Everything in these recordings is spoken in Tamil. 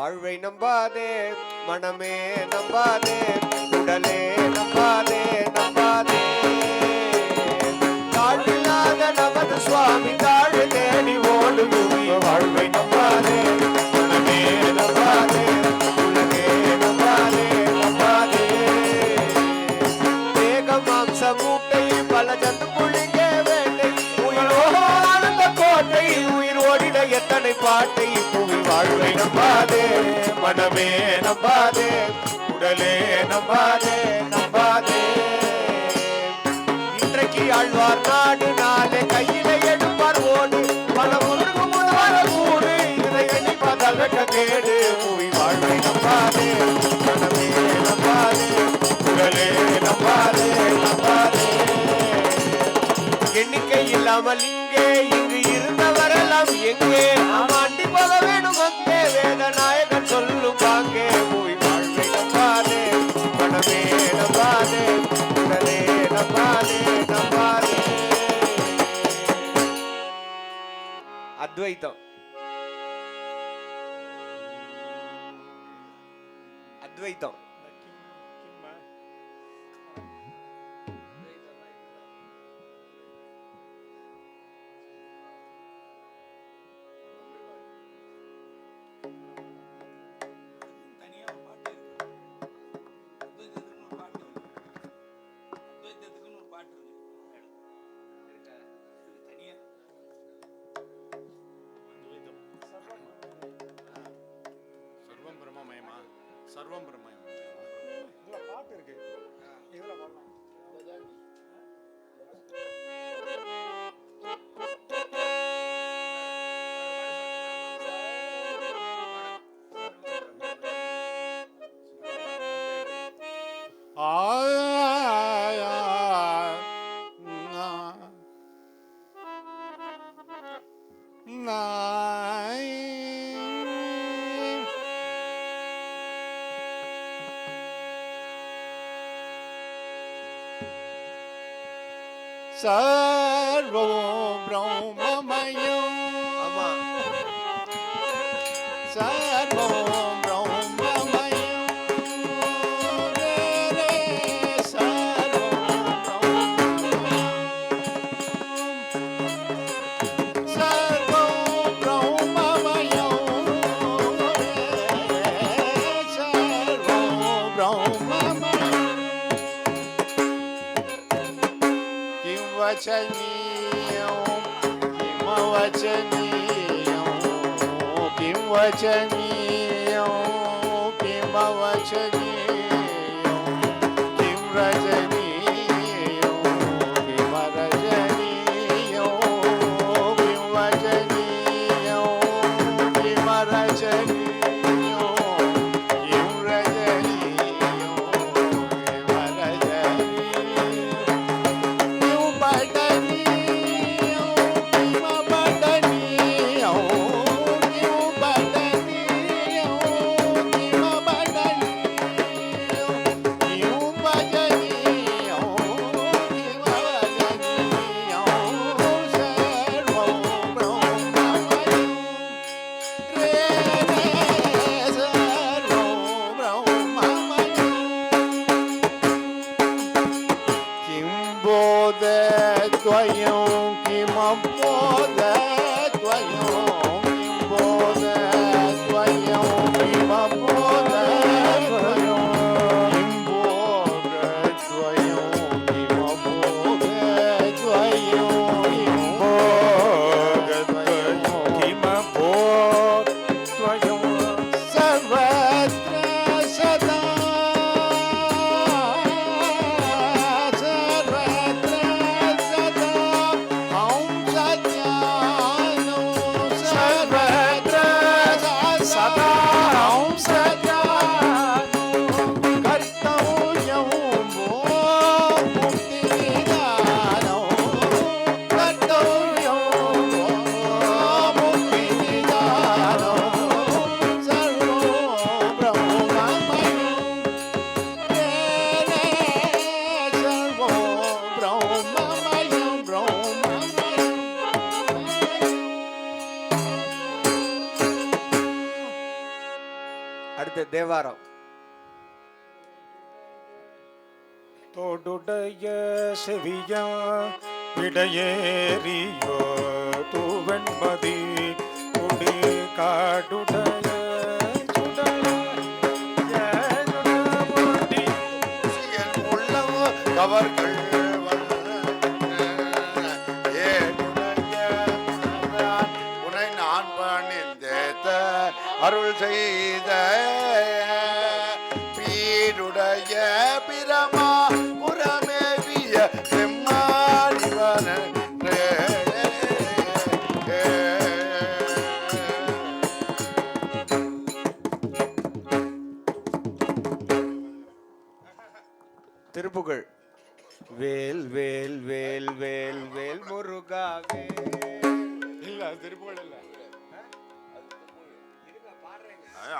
வாழ்வை நம்பாதே மனமே நம்பாதே உடலே நம்பாதே. மனமே நம்பாதே உடலே நம்பாதே நம்பாதே. இன்றைக்கு ஆழ்வார் நாடு நாளை கையில எடுப்பார் ஓடு. பல முருகு முதல கூடு இதை எண்ணி பார்த்தால் வெட்ட கேடு. புவி வாழ்வை நம்பாதே மனமே நம்பாதே உடலே நம்பாதே நம்பாதே. எண்ணிக்கை இல்லாமல் இங்கே இங்கு இருந்தவரெல்லாம் எங்கே? ஆமாண்டி போக வேணும் అద్వైతం. అద్వైతం. rombrą. sorrow. वचनीयोऽपि मवचनी de doyum ki mamoda செவியா விடையேறியோ? தூவெண்மதி குடி காடுடைய அவர்கள் உனை நான் பணிந்தேத்த அருள் செய்த. பீருடைய பிரமா திருப்புகழ். வேல் வேல் வேல் வேல் வேல் முருகா இல்ல அது திருப்புகழ் இல்ல.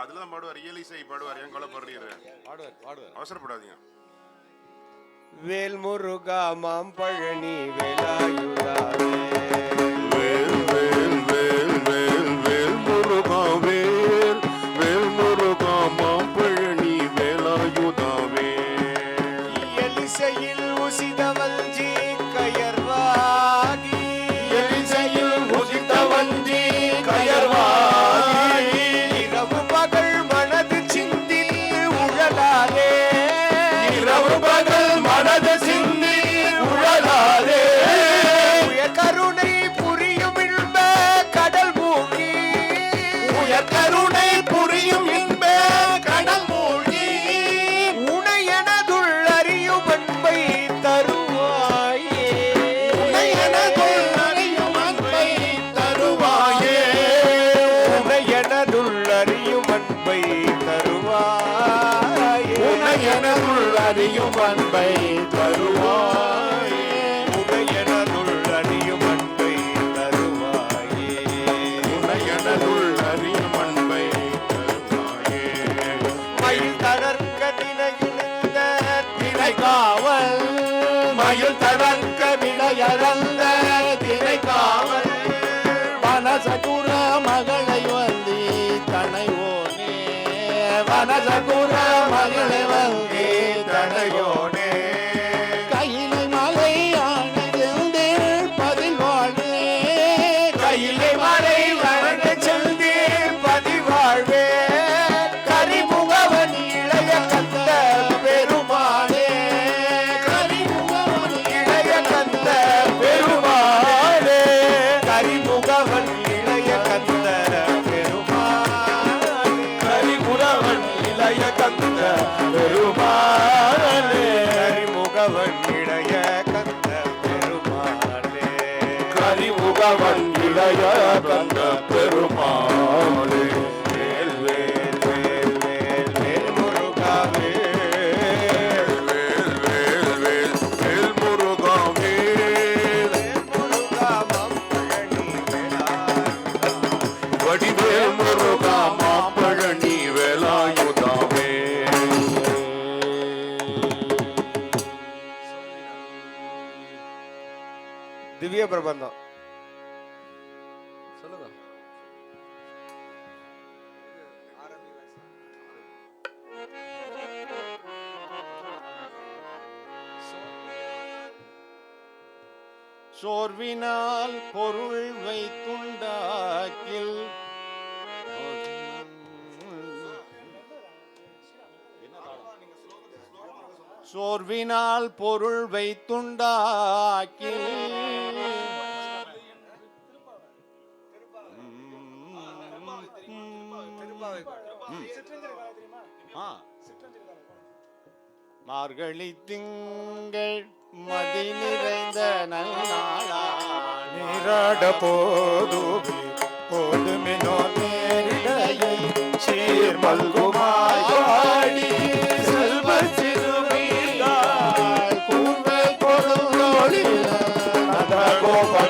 அதுல தான் பாடுவார். இயலிசை பாடுவார். ஏன் கொலைப்படுறீரு பாடுவார் பாடுவார். அவசரப்படாதீங்க. வேல்முருகா மாம்பழனி வேலாயுதாவே. உனை அன்பை தருவாய். உன்னை அன்பை தருவாய் உனை அன்பை தருவாயே. உன்னை அறியும் அன்பை தருவாயே. மயில் தளர்க்க தினையிழந்த தினை காவல் மயில் தடக்க விளையறந்த சோர்வினால் பொருள் வைத்துண்டாக்கில். சோர்வினால் பொருள் வைத்துண்டாக்கில். மார்கழி திங்கள். மதி நிறைந்த நல்நாளா நீராட போதுமே போதுமினோ நேரிடையை. சீர் மல்குமாயாடி செல்வ சிறுமீர்கள் கூர்மை பொருளொழில நதகோபன் கோபம்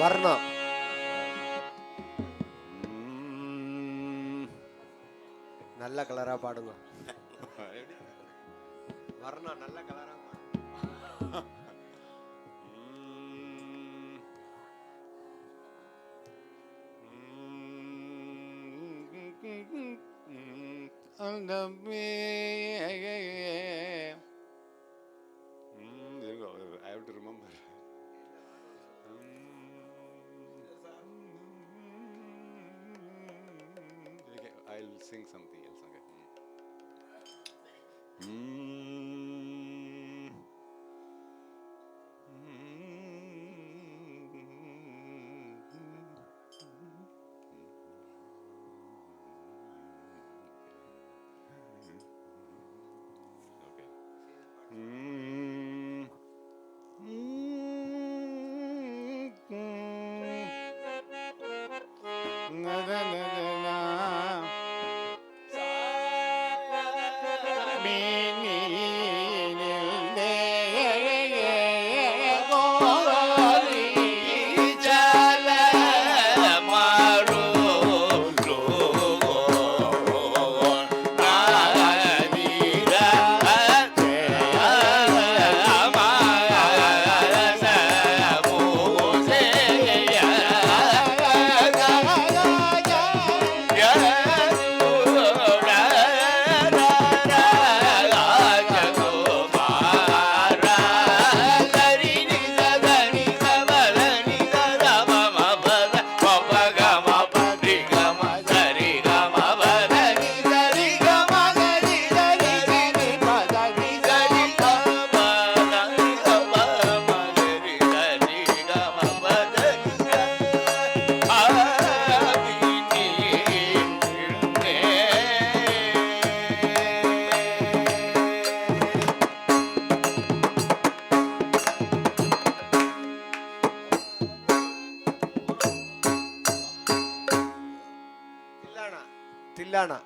வர்ணம் நல்ல கலரா பாடுங்க வர்ணம் நல்ல கலரா பாடுங்க I have to remember. I'll sing something else. Okay. Mm. Okay. Mm. Na na ഇല്ലാണ്